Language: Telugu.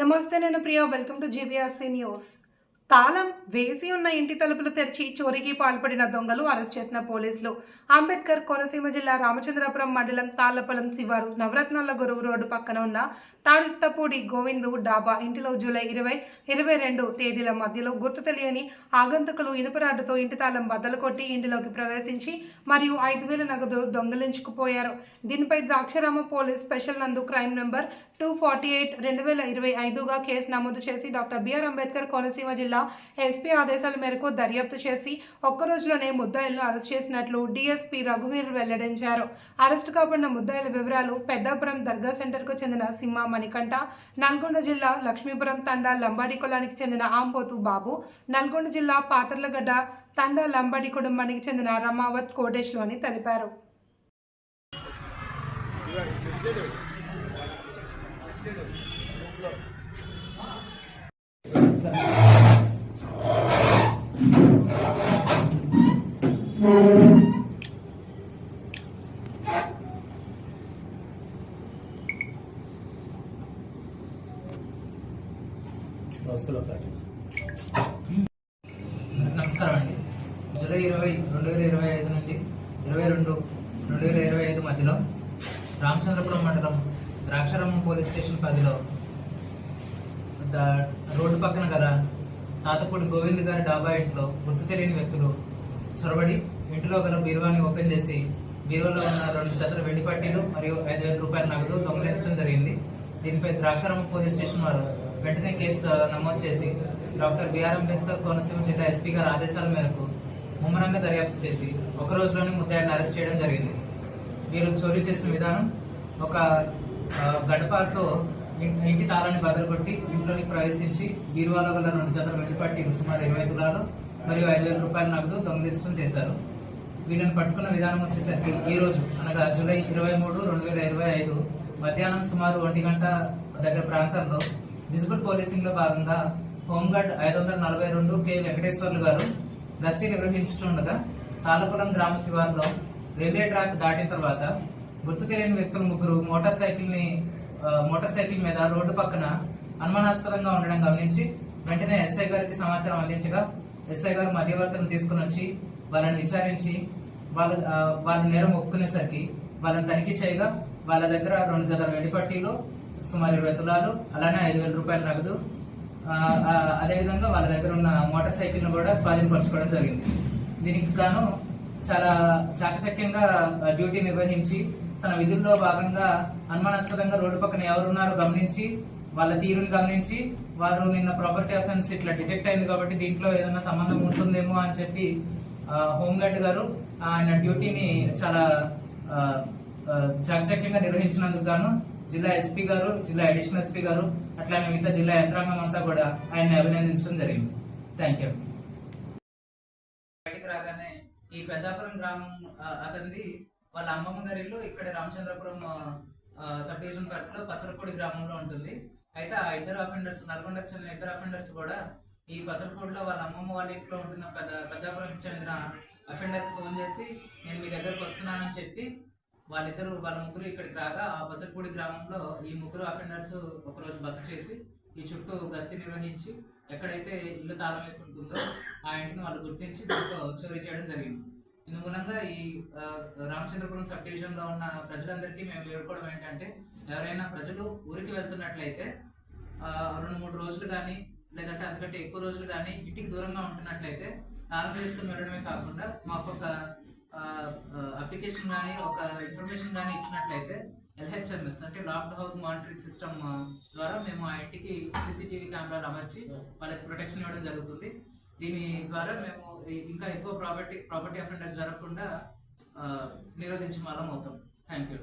నమస్తే నేను Priya welcome to GVRC news తాళం వేసి ఉన్న ఇంటి తలుపులు తెరిచి చోరీకి పాల్పడిన దొంగలు అరెస్ట్ చేసిన పోలీసులు. అంబేద్కర్ కోనసీమ జిల్లా రామచంద్రపురం మండలం తాళ్ళపలం శివారు నవరత్నాల గురువు రోడ్డు పక్కన ఉన్న తాడుత్తపూడి గోవిందు డాబా ఇంటిలో జూలై ఇరవై ఇరవై రెండు తేదీల మధ్యలో గుర్తు తెలియని ఆగంతకులు ఇనుపరాడ్డుతో ఇంటి తాళం బద్దలు కొట్టి ఇంటిలోకి ప్రవేశించి మరియు ఐదు వేల నగదు దొంగిలించుకుపోయారు. దీనిపై ద్రాక్షరామ పోలీస్ స్పెషల్ నందు crime number two forty eight రెండు వేల ఇరవై ఐదుగా కేసు నమోదు చేసి డాక్టర్ బిఆర్ అంబేద్కర్ కోనసీమ జిల్లా ఎస్పీ ఆదేశాల మేరకు దర్యాప్తు చేసి ఒక్క రోజులోనే ముద్దాయిలను అరెస్ట్ చేసినట్లు డీఎస్పీ రఘువీర్ వెల్లడించారు. అరెస్టు కాబడిన ముద్దాయిల వివరాలు పెద్దాపురం దర్గా సెంటర్కు చెందిన సింహ మణికంఠ నల్గొండ జిల్లా లక్ష్మీపురం తండా లంబాడి కులానికి చెందిన ఆంపోతు బాబు నల్గొండ జిల్లా పాతర్లగడ్డ తండా లంబాడి కుటుంబానికి చెందిన రమావత్ కోటేశ్లు అని తెలిపారు. నమస్కారం అండి. జూలై ఇరవై రెండు వేల ఇరవై ఐదు నుండి ఇరవై రెండు రెండు వేల ఇరవై ఐదు మధ్యలో రామచంద్రపురం మండలం ద్రాక్షారామం పోలీస్ స్టేషన్ పరిధిలో రోడ్డు పక్కన గల తాతపూడి గోవింద్ గారి డాబా ఇంట్లో గుర్తు తెలియని వ్యక్తులు చొరబడి ఇంటిలో గల బీరువాని ఓపెన్ చేసి బీరువాలో ఉన్న రెండు జతల వెండి పట్టీలు మరియు ఐదు వేల రూపాయల నగదు దొంగలించడం జరిగింది. దీనిపై ద్రాక్షారామ పోలీస్ స్టేషన్ వారు వెంటనే కేసు నమోదు చేసి డాక్టర్ బిఆర్ అంబేద్కర్ కోనసీమ జిల్లా ఎస్పీ గారి ఆదేశాల మేరకు ముమ్మరంగా దర్యాప్తు చేసి ఒక రోజులోనే ముద్దాయిని అరెస్ట్ చేయడం జరిగింది. వీరు చోరీ చేసిన విధానం ఒక ఆ, ఇంటి తాళాన్ని బదలుకొట్టి ఇంట్లోకి ప్రవేశించి బీరువాలో గల రెండు జతలు వెండి పట్టీలు సుమారు ఇరవై తులాలు మరియు ఐదు వేల రూపాయల నగదు దొంగిలించడం చేశారు. వీళ్ళని పట్టుకున్న విధానం వచ్చేసరికి ఈ రోజు అనగా జూలై ఇరవై మూడు రెండు వేల ఇరవై ఐదు మధ్యాహ్నం సుమారు ఒంటి గంట దగ్గర ప్రాంతంలో విజిబుల్ పోలీసింగ్లో భాగంగా హోంగార్డ్ ఐదు వందల నలభై రెండు కె వెంకటేశ్వర్లు గారు గస్తీ నిర్వహించుతుండగా తాళపురం గ్రామ శివార్లో రైల్వే ట్రాక్ దాటిన తర్వాత గుర్తు తెలియని వ్యక్తులు ముగ్గురు మోటార్ సైకిల్ని మోటార్ సైకిల్ మీద రోడ్డు పక్కన అనుమానాస్పదంగా ఉండడం గమనించి వెంటనే ఎస్ఐ గారికి సమాచారం అందించగా ఎస్ఐ గారు మధ్యవర్తను తీసుకుని వచ్చి వాళ్ళని విచారించి వాళ్ళ వాళ్ళ నేరం ఒప్పుకునేసరికి వాళ్ళని తనిఖీ చేయగా వాళ్ళ దగ్గర రెండు జతల వెండి పట్టీలు సుమారు ఇరవై తులాలు అలానే ఐదు వేల రూపాయలు నగదు అదేవిధంగా వాళ్ళ దగ్గర ఉన్న మోటార్ సైకిల్ను కూడా స్వాధీనపరచుకోవడం జరిగింది. దీనికి గాను చాలా చాకచక్యంగా డ్యూటీ నిర్వహించి తన విధుల్లో భాగంగా అనుమానాస్పదంగా రోడ్డు పక్కన ఎవరున్నారో గమనించి వాళ్ళ తీరుని గమనించి వారు నిన్న ప్రాపర్టీ అఫెన్స్ ఇట్లా డిటెక్ట్ అయింది కాబట్టి దీంట్లో ఏదైనా సంబంధం ఉంటుందేమో అని చెప్పి హోంగార్డ్ గారు ఆయన డ్యూటీని చాలా ఆ, చాకచక్యంగా నిర్వహించినందుకు గాను జిల్లా ఎస్పీ గారు జిల్లా అడిషనల్ ఎస్పీ గారు అట్లానే మిగతా జిల్లా యంత్రాంగం అంతా కూడా ఆయన్ని అభినందించడం జరిగింది. థ్యాంక్ యూ బయటికి రాగానే ఈ పెద్దాపురం గ్రామం అతనిది వాళ్ళ అమ్మమ్మ గారి ఇల్లు ఇక్కడ రామచంద్రపురం సబ్ డివిజన్ పరిధిలో పసరపూడి గ్రామంలో ఉంటుంది. అయితే ఆ ఇద్దరు అఫెండర్స్ నల్గొండకు చెందిన ఇద్దరు అఫెండర్స్ కూడా ఈ పసరపూడిలో వాళ్ళ అమ్మమ్మ వాళ్ళ ఇంట్లో ఉంటున్న పెద్ద పెద్దాపురంకి చెందిన అఫెండర్కి ఫోన్ చేసి నేను మీ దగ్గరకు వస్తున్నానని చెప్పి వాళ్ళిద్దరు వాళ్ళ ముగ్గురు ఇక్కడికి రాగా ఆ బసరపూడి గ్రామంలో ఈ ముగ్గురు అఫెండర్స్ ఒకరోజు బస చేసి ఈ చుట్టూ గస్తీ నిర్వహించి ఎక్కడైతే ఇల్లు తాళం వేసి ఉంటుందో ఆ ఇంటిని వాళ్ళు గుర్తించి దాంట్లో చోరీ చేయడం జరిగింది. ఇందుమూలంగా ఈ రామచంద్రపురం సబ్ డివిజన్లో ఉన్న ప్రజలందరికీ మేము వేడుకోవడం ఏంటంటే ఎవరైనా ప్రజలు ఊరికి వెళ్తున్నట్లయితే రెండు మూడు రోజులు కానీ లేదంటే అంతకంటే ఎక్కువ రోజులు కానీ ఇంటికి దూరంగా ఉంటున్నట్లయితే తాళం వేసుకుని వెళ్ళడమే కాకుండా మాకు ఒక అప్లికేషన్ కానీ ఒక ఇన్ఫర్మేషన్ కానీ ఇచ్చినట్లయితే ఎల్హెచ్ఎంఎస్ అంటే లాక్డ్ హౌస్ మానిటరింగ్ సిస్టమ్ ద్వారా మేము ఆ ఇంటికి సీసీటీవీ కెమెరాలు అమర్చి వాళ్ళకి ప్రొటెక్షన్ ఇవ్వడం జరుగుతుంది. దీని ద్వారా మేము ఇంకా ఎక్కువ ప్రాపర్టీ ప్రాపర్టీ అఫెండర్స్ జరగకుండా ఆ, అవుతాం. Thank you